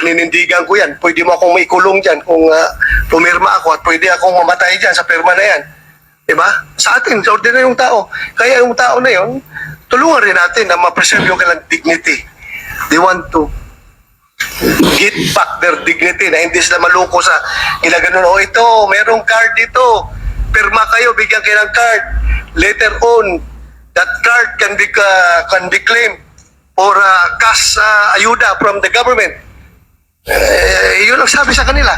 paninindigan ko yan. Pwede mo akong maikulong dyan kung uh, pumirma ako at pwede akong mamatay dyan sa pirma na yan. Diba? Sa atin, sa ordinaryong tao. Kaya yung tao na yun, tulungan rin natin na ma-preserve yung kanilang dignity. They want to get back their dignity na hindi sila maloko sa ginaganon. O ito, merong card dito. Pirma kayo, bigyan kayo ng card. Later on, that card can be uh, can be claimed for uh, cash uh, ayuda from the government. Eh, yun ang sabi sa kanila.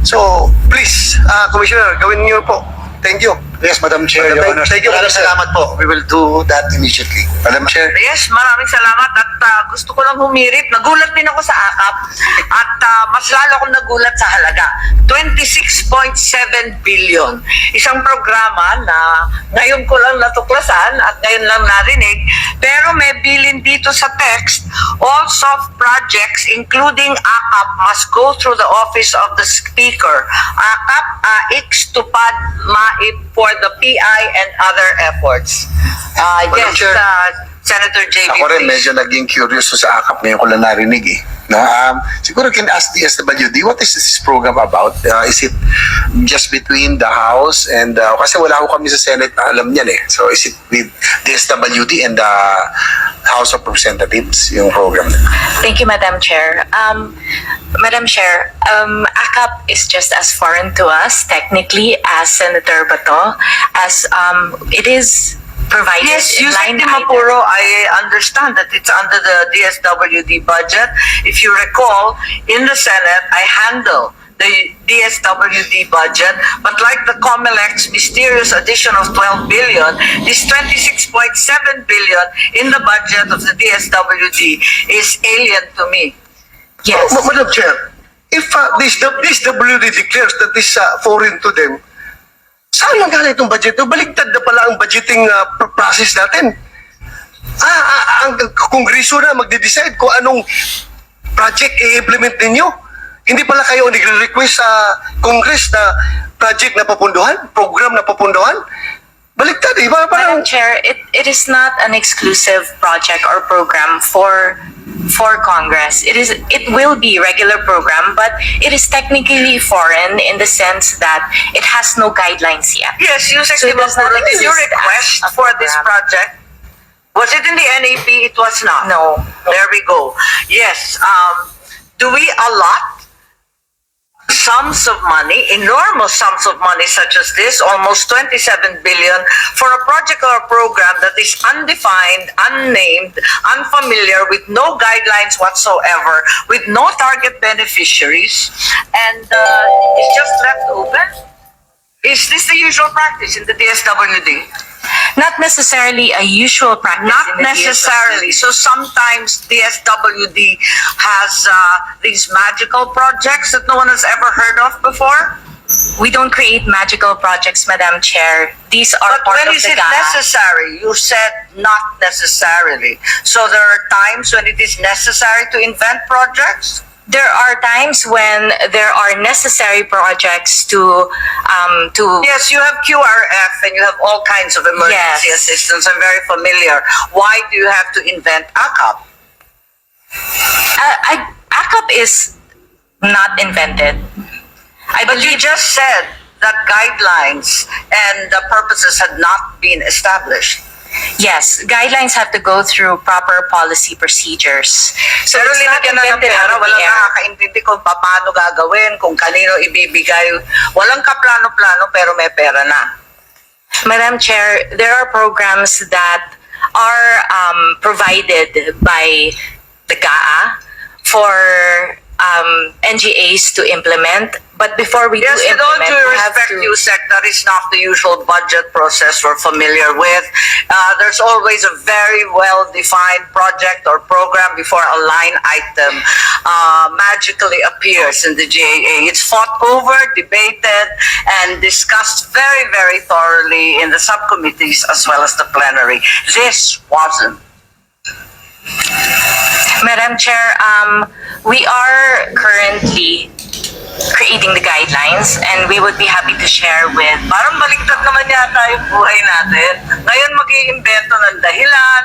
So, please, uh, Commissioner, gawin niyo po. Thank you. Yes, Madam Chair, Madam, Your thank- Honor. thank you, Maraming Madam Chair. salamat po. We will do that immediately. Madam Chair. Yes, maraming salamat at ah, gusto ko lang humirit. Nagulat din ako sa akap at ah, mas lalo akong nagulat sa halaga. 26.7 billion. Isang programa na ngayon ko lang natuklasan at ngayon lang narinig. Pero may bilin dito sa text, all soft projects including AKAP must go through the office of the speaker. AKAP, AIX, TUPAD, MAIP for the PI and other efforts. Uh, Madam yes, Chair. uh, Senator JB. Ako rin medyo naging curious sa akap ngayon ko lang narinig eh. Na, um, siguro can ask DSWD, what is this program about? Uh, is it just between the House and, uh, kasi wala ko kami sa Senate na alam niyan eh. So is it with DSWD and the House of Representatives, yung program? Thank you, Madam Chair. Um, Madam Chair, um, ACAP is just as foreign to us technically as Senator Bato, as um, it is provided Yes, in line Di Mapuro, I understand that it's under the DSWD budget. If you recall, in the Senate, I handle the DSWD budget, but like the COMELEC's mysterious addition of 12 billion, this 26.7 billion in the budget of the DSWD is alien to me. Yes. Ma- Madam Chair, if uh, this, this WD declares that this uh, foreign to them, saan lang galing itong budget? Baligtad na pala ang budgeting uh, pr- process natin. Ah, ah, ang kongreso na magde-decide kung anong project i-implement ninyo. Hindi pala kayo nagre-request sa Congress na project na papunduhan, program na papunduhan. Baligtad, eh. Parang, parang, Madam Chair, it, it is not an exclusive project or program for for Congress. It is it will be regular program, but it is technically foreign in the sense that it has no guidelines yet. Yes, Yusek So it does not Mapuro, did you request a for this program. project? Was it in the NAP? It was not. No. There we go. Yes, um, do we allot sums of money, enormous sums of money such as this, almost 27 billion, for a project or a program that is undefined, unnamed, unfamiliar, with no guidelines whatsoever, with no target beneficiaries, and uh, it's just left open? Is this the usual practice in the DSWD? Not necessarily a usual practice. Not necessarily. So sometimes the SWD has uh, these magical projects that no one has ever heard of before. DSWD. We don't create magical projects, Madam Chair. These are But part when of is the it GAA. necessary? You said not necessarily. So there are times when it is necessary to invent projects? There are times when there are necessary projects to um, to Yes, you have QRF and you have all kinds of emergency Yes. assistance. I'm very familiar. Why do you have to invent ACAP? uh, I, ACAP is not invented. I But you believe just said that guidelines and the purposes had not been established. Yes, guidelines have to go through proper policy procedures. So Pero it's not linagyan na ng invented pera, out of the walang air. nakakaintindi kung paano gagawin, kung kanino ibibigay. Walang kaplano-plano pero may pera na. Madam Chair, there are programs that are um, provided by the GAA for um, NGAs to implement. But before we Yes, do with all implement, due we have respect, to. USEC, that is not the usual budget process we're familiar with. Uh, there's always a very well-defined project or program before a line item uh, magically appears in the GAA. It's fought over, debated, and discussed very, very thoroughly in the subcommittees as well as the plenary. This wasn't. Madam Chair, um, we are currently creating the guidelines and we would be happy to share with Parang baliktad naman yata yung buhay natin. Ngayon mag-iimbento ng dahilan,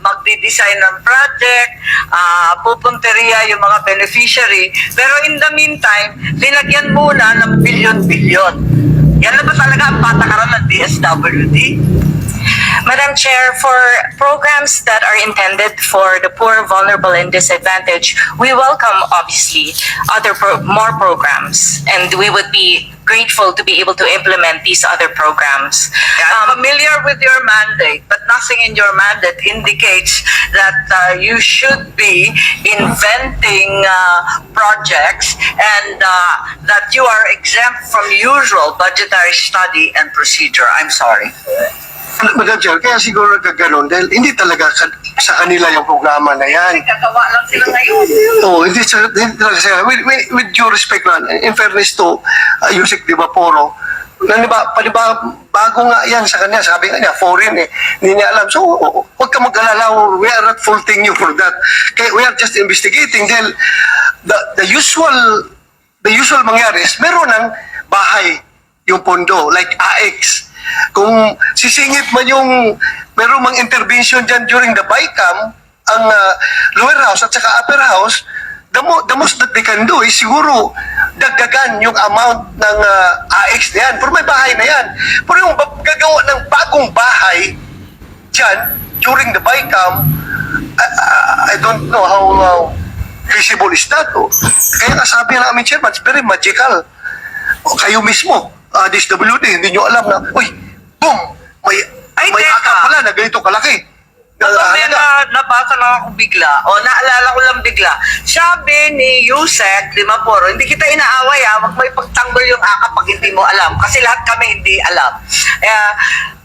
magdi i-design ng project, ah, pupunteriya yung mga beneficiary. Pero in the meantime, linagyan muna ng bilyon-bilyon. Yan na ba talaga ang patakaran ng DSWD? Madam Chair, for programs that are intended for the poor, vulnerable, and disadvantaged, we welcome obviously other pro- more programs, and we would be grateful to be able to implement these other programs. I'm Um, familiar with your mandate, but nothing in your mandate indicates that uh, you should be inventing uh, projects and uh, that you are exempt from usual budgetary study and procedure. I'm sorry. Madam Chair, kaya siguro nagkaganon dahil hindi talaga sa kanila yung programa na yan. Kagawa lang sila ngayon. Oo, hindi, sa, hindi talaga sila. With, with, with due respect man, in fairness to uh, Yusek Di Vaporo, na di ba, paniba, bago nga yan sa kanya, sabi nga niya, foreign eh, hindi niya alam. So, hu- huwag ka mag-alala, we are not faulting you for that. Kaya we are just investigating dahil the, the usual, the usual mangyari is meron ng bahay yung pondo, like AX. Kung sisingit man yung meron mang intervention dyan during the BICAM, ang uh, lower house at saka upper house, the, mo, the most that they can do is siguro dagdagan yung amount ng uh, AX na yan. Pero may bahay na yan. Pero yung gagawa ng bagong bahay dyan during the BICAM, I, I- I don't know how uh, feasible is that. Oh. Kaya nga sabi ng aming chairman, it's very magical. O kayo mismo, uh, DSWD, hindi nyo alam na, uy, boom, may, Ay, may teka. pala na ganito kalaki. Ako may na, nabasa lang ako bigla, o naalala ko lang bigla. Sabi ni Yusek Limaporo, hindi kita inaaway ha, wag mo ipagtanggol yung akap pag hindi mo alam. Kasi lahat kami hindi alam. Eh,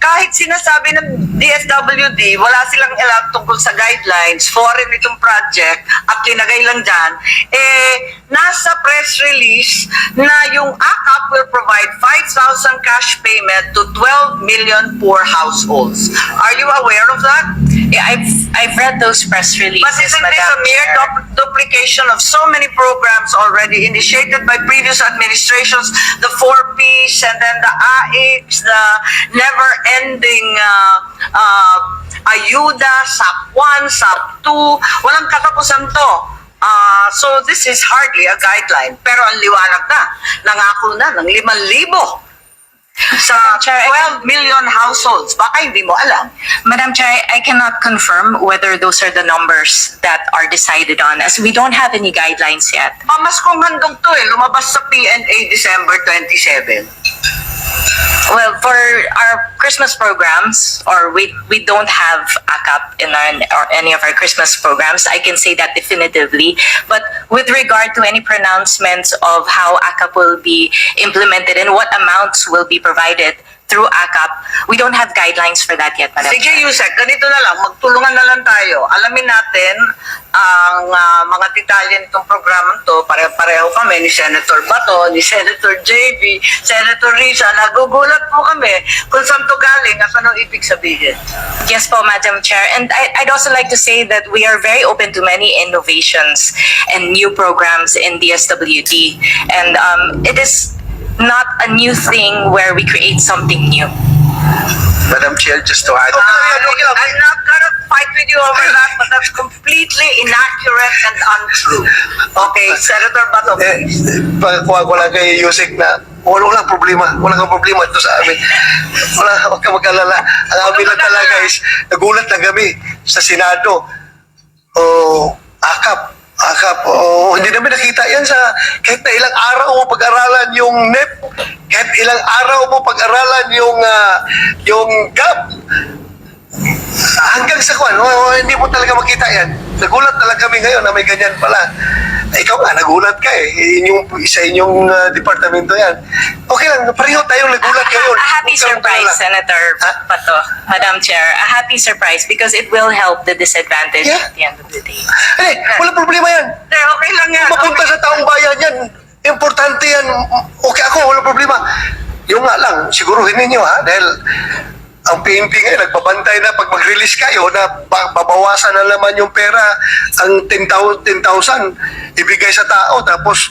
kahit sinasabi ng DSWD, wala silang alam tungkol sa guidelines, foreign itong project, at linagay lang dyan, eh, nasa press release na yung AKAP will provide 5,000 cash payment to 12 million poor households. Are you aware of that? Yeah, I've I've read those press releases, But isn't this a Madam mere Chair. du- duplication of so many programs already initiated by previous administrations? The 4Ps and then the AIX, the never-ending uh, uh, ayuda, SAP 1, SAP 2. Walang katapusan to. Uh, so this is hardly a guideline. Pero ang liwanag na, nangako na ng 5,000 sa Chair, 12 million households. Baka hindi mo alam. Madam Chair, I cannot confirm whether those are the numbers that are decided on, as we don't have any guidelines yet. Pamas kong handog to eh, lumabas sa PNA December 27. Well, for our Christmas programs, or we we don't have ACAP in our or any of our Christmas programs, I can say that definitively. But with regard to any pronouncements of how ACAP will be implemented and what amounts will be provided through ACAP, we don't have guidelines for that yet, Madam Sige Chair. Yusek, ganito na lang, magtulungan na lang tayo. Alamin natin ang ah, mga detalye nitong programang to. Pare-pareho kami ni Senator Bato, ni Senator JB, Senator Risa. Nagugulat po kami kung saan to galing at anong ibig sabihin. Yes po, Madam Chair. And I, I'd also like to say that we are very open to many innovations and new programs in DSWD. And um, it is not a new thing where we create something new. Madam Chair, just to add, Okay, okay, okay. Ah, I'm not gonna fight with you over that, but that's completely inaccurate and untrue. Okay, Senator Bato, Eh, please. pagkuha ko lang kay Yusek na wala lang problema. Wala kang problema ito sa amin. Wala, huwag ka mag-alala. Ang amin lang talaga is, nagulat lang kami sa Senado. O, akap. Akap. O, hindi namin nakita yan sa kahit na ilang araw mo pag-aralan yung NEP, kahit ilang araw mo pag-aralan yung ah, yung GAP, hanggang sa kwan, oh, hindi mo talaga makita yan. Nagulat talaga kami ngayon na may ganyan pala. Eh, Ikaw nga, nagulat ka eh. Inyong, isa inyong uh, departamento yan. Okay lang, pareho tayong nagulat A- ngayon. A, happy Huwag surprise, mag-alala. Senator Ha? Pato, Madam Chair. A happy surprise because it will help the disadvantaged Yeah. at the end of the day. Eh, walang problema yan. Hindi, okay lang yan. Mapunta Okay. sa taong bayan yan. Importante yan. Okay ako, walang problema. Yung nga lang, siguruhin ninyo ha, dahil ang PNP ngayon, nagbabantay na pag mag-release kayo na ba- babawasan na naman yung pera, ang 10,000 10,000 ibigay sa tao, tapos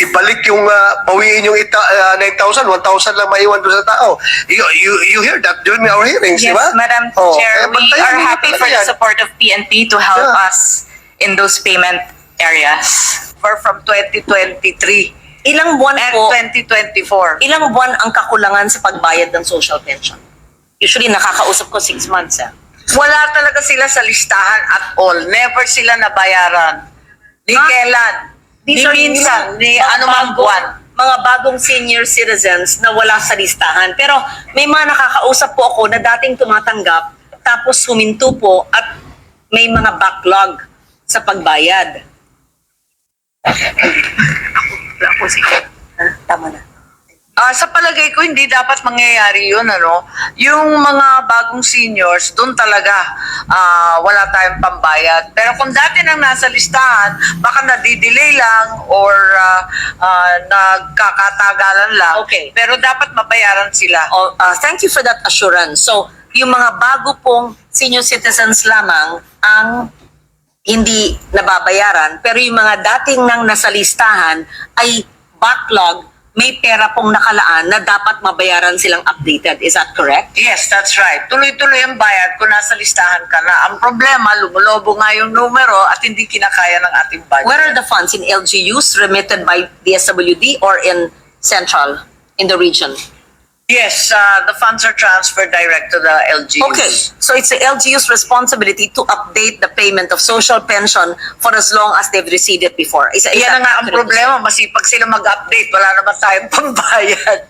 ibalik yung uh, bawiin yung ita, uh, 9,000, 1,000 lang maiwan doon sa tao. You, you, you hear that during our hearings, di Yes, ba? Madam Oh, Chair, kaya we are happy for the yan. support of PNP to help Yeah. us in those payment areas. For from 2023 Ilang buwan and po, 2024. ilang buwan ang kakulangan sa pagbayad ng social pension? Usually nakakausap ko six months. Eh. Wala talaga sila sa listahan at all. Never sila nabayaran. Ni Ha? kailan. Ni These are minsan. new- Ni mga anumang bagong- buwan. Mga bagong senior citizens na wala sa listahan. Pero may mga nakakausap po ako na dating tumatanggap tapos huminto po at may mga backlog sa pagbayad. Wala po, sige. Ha? Tama na. Ah, sa palagay ko, hindi dapat mangyayari yun, ano? Yung mga bagong seniors, doon talaga ah, wala tayong pambayad. Pero kung dati nang nasa listahan, baka nadidelay lang or ah, ah, nagkakatagalan lang. Okay. Pero dapat mabayaran sila. Oh, uh, thank you for that assurance. So, yung mga bago pong senior citizens lamang ang hindi nababayaran, pero yung mga dating nang nasa listahan ay backlog, may pera pong nakalaan na dapat mabayaran silang updated. Is that correct? Yes, that's right. Tuloy-tuloy ang bayad kung nasa listahan ka na. Ang problema, lumulobo nga yung numero at hindi kinakaya ng ating budget. Where are the funds in LGUs remitted by the SWD or in central, in the region? Yes, uh, the funds are transferred direct to the LGUs. Okay, so it's the LGU's responsibility to update the payment of social pension for as long as they've received it before. Is, is Yan na nga ang problema. Masipag sila mag-update. Wala naman tayong pambayad.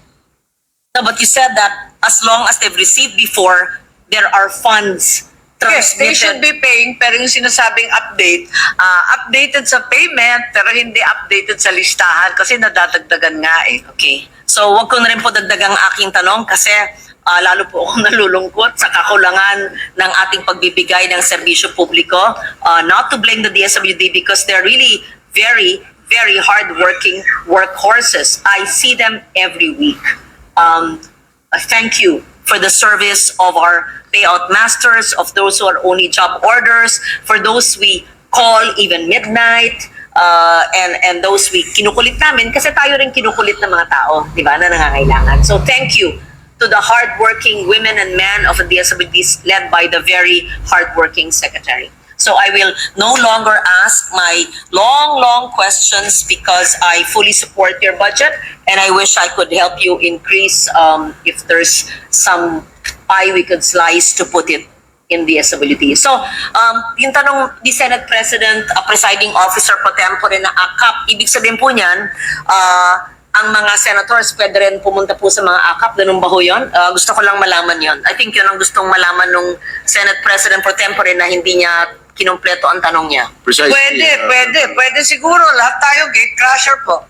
No, but you said that as long as they've received before, there are funds Yes, they should be paying pero yung sinasabing update, ah, updated sa payment pero hindi updated sa listahan kasi nadadagdagan nga eh. Okay. So, wag ko na rin po dagdagang aking tanong kasi ah, lalo po akong nalulungkot sa kakulangan ng ating pagbibigay ng serbisyo publiko. Ah, not to blame the DSWD because they're really very, very hardworking workhorses. I see them every week. Um, uh, thank you for the service of our payout masters, of those who are only job orders, for those we call even midnight, uh, and and those we kinukulit namin kasi tayo rin kinukulit ng mga tao, di ba, na nangangailangan. So thank you to the hardworking women and men of the DSWDs led by the very hardworking secretary. So I will no longer ask my long, long questions because I fully support your budget and I wish I could help you increase um, if there's some pie we could slice to put it in the SWD. So, um, yung tanong ni Senate President, uh, Presiding Officer pro tempore na AKAP, ibig sabihin po niyan, uh, ang mga senators pwede rin pumunta po sa mga AKAP, ganun ba ho yun? Uh, gusto ko lang malaman yon. I think yun ang gustong malaman nung Senate President pro tempore na hindi niya kinumpleto ang tanong niya. Precisely. Pwede, uh, pwede. Pwede siguro. Lahat tayo gate crusher po.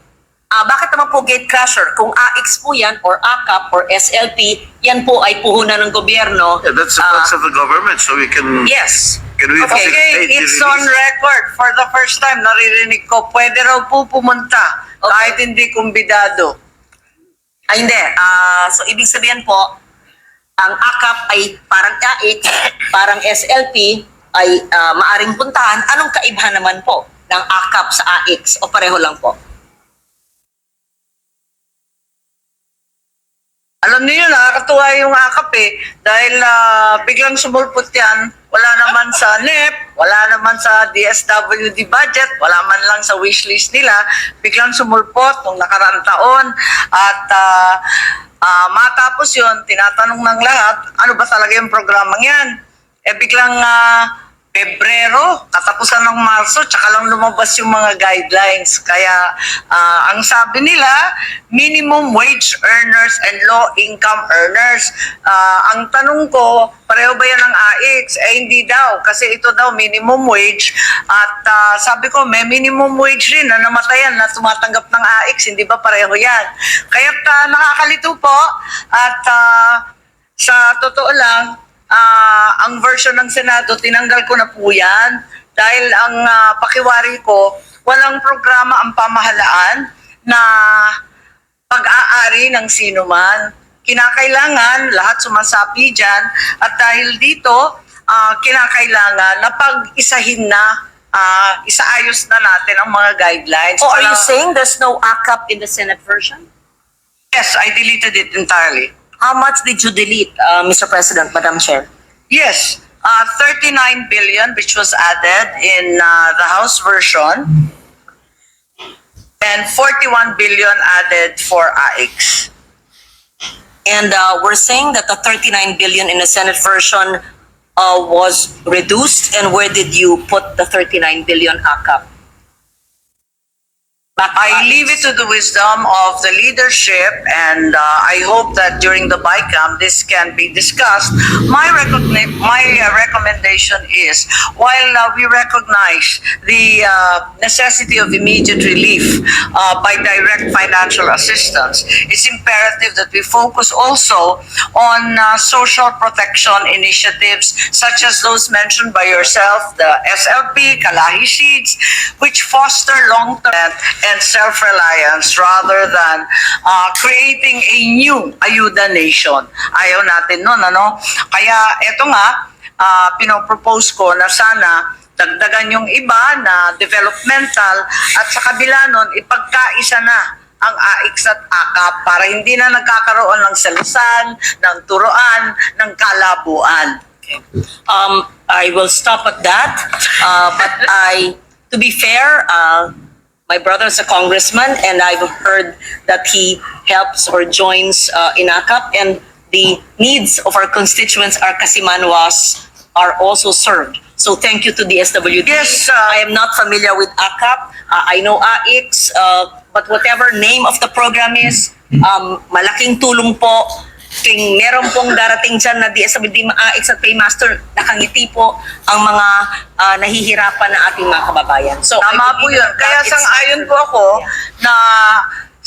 Ah, bakit naman po gate crusher? Kung AX po yan, or AKAP, or SLP, yan po ay puhunan ng gobyerno. Yeah, that's the Ah, funds of the government, so we can, Yes. can we Okay, the it's on record. For the first time, naririnig ko, pwede raw po pumunta kahit hindi kumbidado. Ay, hindi. Ah, so, ibig sabihin po, ang AKAP ay parang AX, parang SLP, ay ah, maaring puntahan. Anong kaibahan naman po ng AKAP sa AX? O pareho lang po? Alam niyo, nakakatuwa yung akap eh. Dahil ah, biglang sumulpot yan. Wala naman sa NEP, wala naman sa DSWD budget, wala man lang sa wishlist nila. Biglang sumulpot nung nakarang taon. At ah, ah, matapos yun, tinatanong ng lahat, ano ba talaga yung programang yan? Eh biglang ah, Pebrero, katapusan ng Marso, tsaka lang lumabas yung mga guidelines. Kaya ah, ang sabi nila, minimum wage earners and low income earners. Ah, ang tanong ko, pareho ba yan ng AX? Eh hindi daw, kasi ito daw minimum wage. At ah, sabi ko, may minimum wage rin na namatayan na tumatanggap ng AX, hindi ba pareho yan? Kaya nakakalito po at ah, sa totoo lang, ah, ang version ng Senado, tinanggal ko na po yan. Dahil ang ah, pakiwari ko, walang programa ang pamahalaan na pag-aari ng sino man. Kinakailangan, lahat sumasapi dyan. At dahil dito, ah, kinakailangan na pag-isahin na ah, isaayos na natin ang mga guidelines. Oh, are you saying there's no AKAP in the Senate version? Yes, I deleted it entirely. How much did you delete, uh, Mr. President, Madam Chair? Yes, uh, 39 billion which was added in uh, the House version and 41 billion added for AIX. And uh, we're saying that the 39 billion in the Senate version uh, was reduced. And where did you put the 39 billion AKAP? I leave it to the wisdom of the leadership and uh, I hope that during the BICAM this can be discussed. My recogni- my uh, recommendation is while uh, we recognize the uh, necessity of immediate relief uh, by direct financial assistance, it's imperative that we focus also on uh, social protection initiatives such as those mentioned by yourself, the SLP, Kalahi Seeds, which foster long-term and self-reliance rather than uh, creating a new ayuda nation. Ayaw natin nun, ano? Kaya eto nga, uh, pinopropose ko na sana dagdagan yung iba na developmental at sa kabila nun, ipagkaisa na ang AIX at AKAP para hindi na nagkakaroon ng salusan, ng turoan, ng kalabuan. Um, I will stop at that. Uh, but I, to be fair, uh, my brother is a congressman and I've heard that he helps or joins uh, in AKAP and the needs of our constituents, our Kasimanwas, are also served. So thank you to the SWD. Yes, uh, I am not familiar with AKAP. Uh, I know AIX, uh, but whatever name of the program is, um, malaking tulong po tuwing meron pong darating dyan na DSWD AIX at Paymaster, nakangiti po ang mga ah, nahihirapan na ating mga kababayan. So, Tama po yun. Kaya it's- sang-ayon po ako na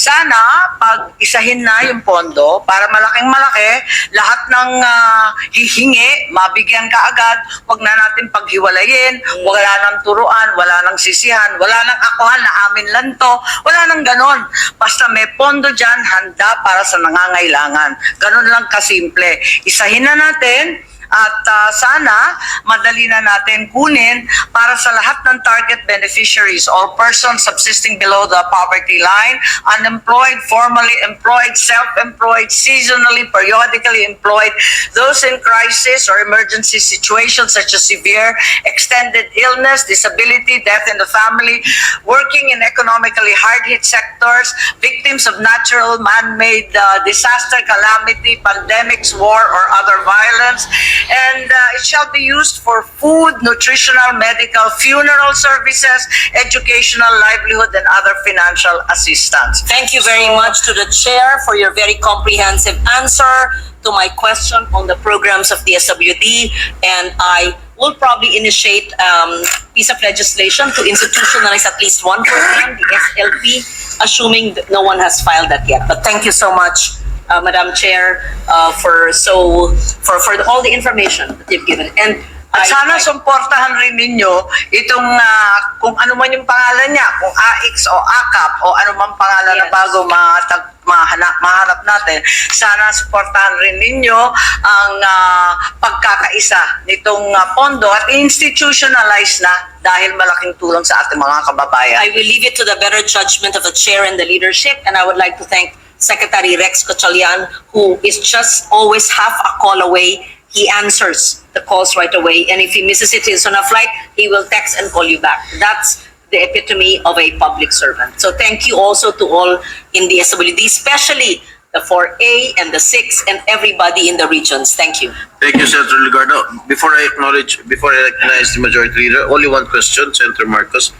sana pag isahin na yung pondo para malaking malaki, lahat ng ah, hihingi, mabigyan ka agad, wag na natin paghiwalayin, wala nang turuan, wala nang sisihan, wala nang akuhan na amin lang to, wala nang ganon. Basta may pondo dyan, handa para sa nangangailangan. Ganon lang kasimple. Isahin na natin, at ah, sana madali na natin kunin para sa lahat ng target beneficiaries all persons subsisting below the poverty line, unemployed, formally employed, self-employed, seasonally, periodically employed, those in crisis or emergency situations such as severe extended illness, disability, death in the family, working in economically hard-hit sectors, victims of natural man-made uh, disaster, calamity, pandemics, war, or other violence, and uh, it shall be used for food, nutritional, medical, funeral services, educational, livelihood, and other financial assistance. Thank you very much to the chair for your very comprehensive answer to my question on the programs of the SWD. And I will probably initiate um, piece of legislation to institutionalize at least one program, the SLP, assuming that no one has filed that yet. But thank you so much, uh, Madam Chair, uh, for so for for all the information that you've given. And At I- sana suportahan rin ninyo itong ah, kung ano man yung pangalan niya, kung AX o AKAP o ano man pangalan na Yes. bago matag, mahanap, mahanap natin, sana suportahan rin ninyo ang ah, pagkakaisa nitong ah, pondo at institutionalize na dahil malaking tulong sa ating mga kababayan. I will leave it to the better judgment of the chair and the leadership, and I would like to thank Secretary Rex Cochalian, who is just always half a call away. He answers the calls right away, and if he misses it, he's on a flight, he will text and call you back. That's the epitome of a public servant. So thank you also to all in the SWD, especially the 4A and the 6 and everybody in the regions. Thank you. Thank you, Senator Ligardo. Before I acknowledge, before I recognize the majority leader, only one question, Senator Marcos.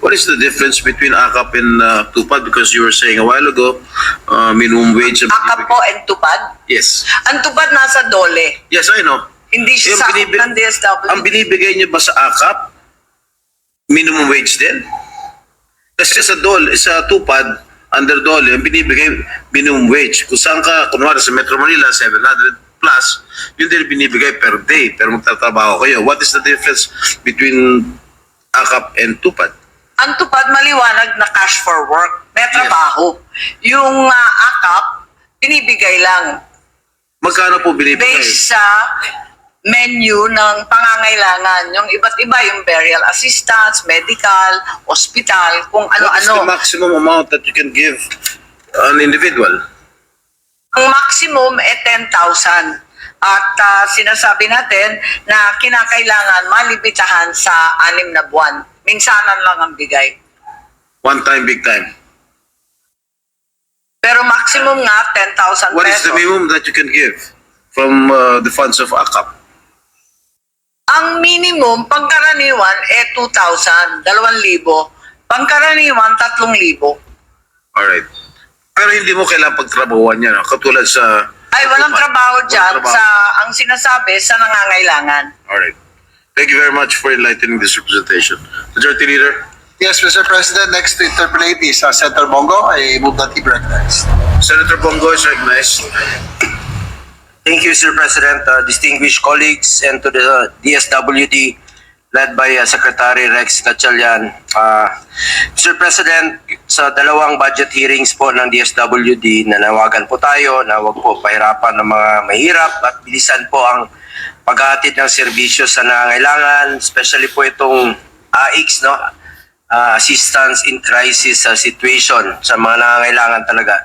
What is the difference between AKAP and uh, TUPAD? Because you were saying a while ago, uh, minimum wage. AKAP po and tupad. Yes. Ang tupad nasa dole. Yes, I know. Hindi siya sakop binibig- ng DSWD. Ang binibigay niyo ba sa AKAP, minimum wage din? Kasi sa DOL, sa TUPAD, under DOL, ang binibigay minimum wage. Kung saan ka, kunwari sa Metro Manila, 700 plus, yun din binibigay per day, pero magtatrabaho kayo. What is the difference between AKAP and TUPAD? ang tupad maliwanag na cash for work. May Yes. trabaho. Yung ah, AKAP, binibigay lang Magkano po binibigay? based sa menu ng pangangailangan. Yung iba't iba, yung burial assistance, medical, hospital, kung What is the ano-ano. maximum amount that you can give an individual? Ang maximum eh 10,000. At ah, sinasabi natin na kinakailangan malibitahan sa anim na buwan. Minsanan lang ang bigay. One time, big time. Pero maximum nga 10,000 What is pesos. the minimum that you can give from uh, the funds of AKAP? Ang minimum, pangkaraniwan, eh 2,000, 2,000. Pangkaraniwan, 3,000. Alright. Pero hindi mo kailangan pagtrabahuan yan. Katulad sa... Ay, walang trabaho Walang dyan trabaho. sa, ang sinasabi, sa nangangailangan. Alright. Thank you very much for enlightening this representation. Majority Leader, Yes, Mr. President, next to interpolate is uh, Senator Bongo. I move that he be recognized. Senator Bongo is recognized. Thank you, Mr. President, uh, distinguished colleagues, and to the DSWD led by uh, Secretary Rex Gatchalian. Uh, Mr. President, sa dalawang budget hearings po ng DSWD, nanawagan po tayo na wag po pahirapan ng mga mahirap at bilisan po ang paghahatid ng serbisyo sa nangangailangan, especially po itong AIX, no? uh, assistance in crisis uh, situation sa mga nangangailangan talaga.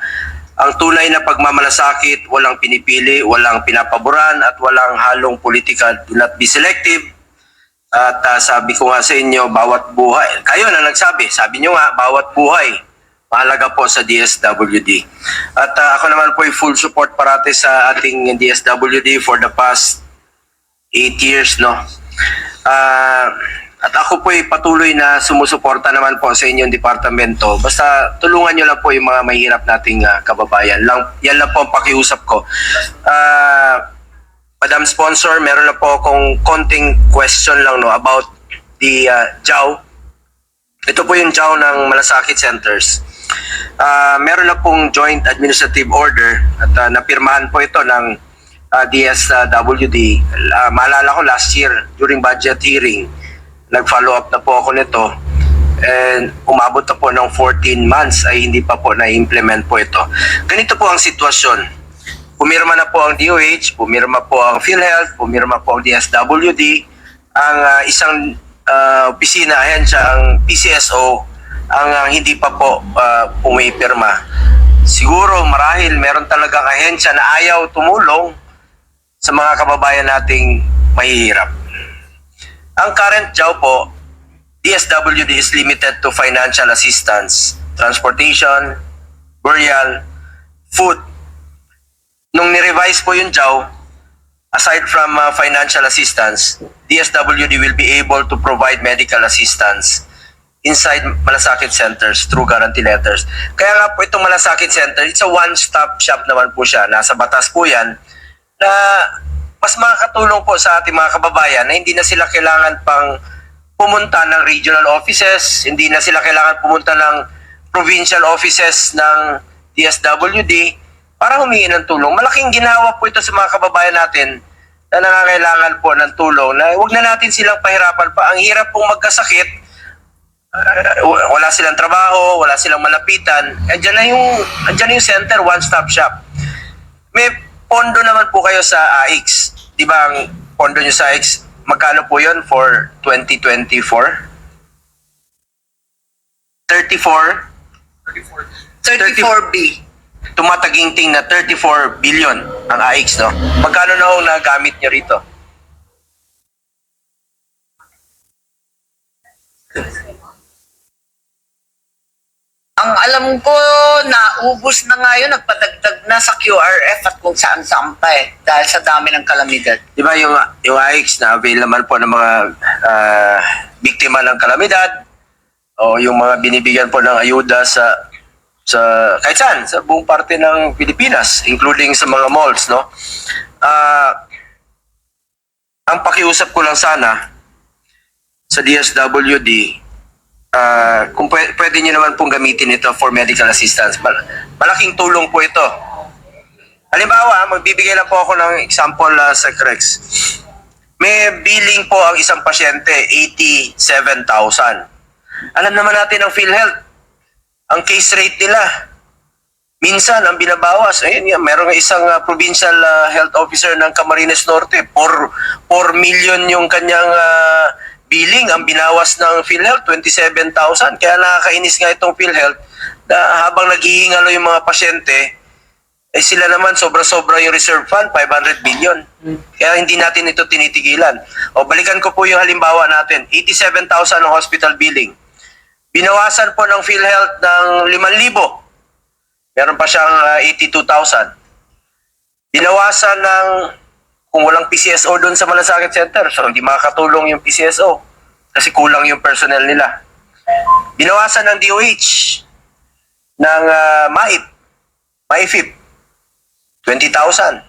Ang tunay na pagmamalasakit, walang pinipili, walang pinapaboran at walang halong politika. Do not be selective. At uh, sabi ko nga sa inyo, bawat buhay, kayo na nagsabi, sabi nyo nga, bawat buhay, mahalaga po sa DSWD. At uh, ako naman po ay full support parati sa ating DSWD for the past eight years, no? Ah, at ako po ay patuloy na sumusuporta naman po sa inyong departamento. Basta tulungan nyo lang po yung mga mahirap nating ah, kababayan. Lang, yan lang po ang pakiusap ko. Ah, Madam Sponsor, meron na po akong konting question lang no, about the uh, JAW. Ito po yung JAW ng Malasakit Centers. Ah, meron na pong joint administrative order at ah, napirmahan po ito ng uh, DSWD. Uh, maalala ko last year during budget hearing, nag-follow up na po ako nito and umabot na po ng 14 months ay hindi pa po na-implement po ito. Ganito po ang sitwasyon. Pumirma na po ang DOH, pumirma po ang PhilHealth, pumirma po ang DSWD, ang uh, isang uh, opisina, ayan siya, ang PCSO, ang uh, hindi pa po uh, pumipirma. Siguro marahil meron talagang ahensya na ayaw tumulong sa mga kababayan nating mahihirap. Ang current JAW po, DSWD is limited to financial assistance, transportation, burial, food. Nung ni-revise po yung JAW, aside from uh, financial assistance, DSWD will be able to provide medical assistance inside malasakit centers through guarantee letters. Kaya nga po itong malasakit center, it's a one-stop shop naman po siya. Nasa batas po yan na mas makakatulong po sa ating mga kababayan na hindi na sila kailangan pang pumunta ng regional offices, hindi na sila kailangan pumunta ng provincial offices ng DSWD para humingi ng tulong. Malaking ginawa po ito sa mga kababayan natin na nangangailangan po ng tulong na huwag na natin silang pahirapan pa. Ang hirap pong magkasakit, uh, wala silang trabaho, wala silang malapitan. Andiyan na yung, andiyan na yung center, one-stop shop. May pondo naman po kayo sa AX. Di ba ang pondo nyo sa AX, magkano po yun for 2024? 34? 34B. Tumataginting na 34 billion ang AX, no? Magkano na ho nagamit nyo rito? Ang alam ko, naubos na nga yun, nagpadagdag na sa QRF at kung saan saan pa eh, dahil sa dami ng kalamidad. Di ba yung, yung AX na avail naman po ng mga ah, biktima ng kalamidad o yung mga binibigyan po ng ayuda sa sa kahit saan, sa buong parte ng Pilipinas, including sa mga malls, no? Ah, ang pakiusap ko lang sana sa DSWD, ah, kung pwede, pwede nyo naman pong gamitin ito for medical assistance. Mal- malaking tulong po ito. Halimbawa, magbibigay lang po ako ng example uh, sa CREX. May billing po ang isang pasyente, 87,000. Alam naman natin ang PhilHealth, ang case rate nila, Minsan, ang binabawas, ayun yan, meron isang ah, provincial ah, health officer ng Camarines Norte, 4, 4 million yung kanyang ah, billing, ang binawas ng PhilHealth, 27,000. Kaya nakakainis nga itong PhilHealth na habang naghihingalo yung mga pasyente, eh sila naman sobra-sobra yung reserve fund, 500 billion. Kaya hindi natin ito tinitigilan. O balikan ko po yung halimbawa natin, 87,000 ang hospital billing. Binawasan po ng PhilHealth ng 5,000. Meron pa siyang ah, 82,000. Binawasan ng kung walang PCSO doon sa Malasakit Center, so hindi makakatulong yung PCSO kasi kulang yung personnel nila. Binawasan ng DOH ng uh, MAIP, MAIFIP, 20,000.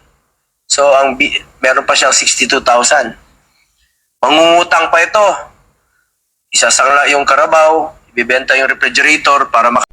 So ang meron pa siyang 62,000. Mangungutang pa ito. Isasangla yung karabaw, ibibenta yung refrigerator para mak-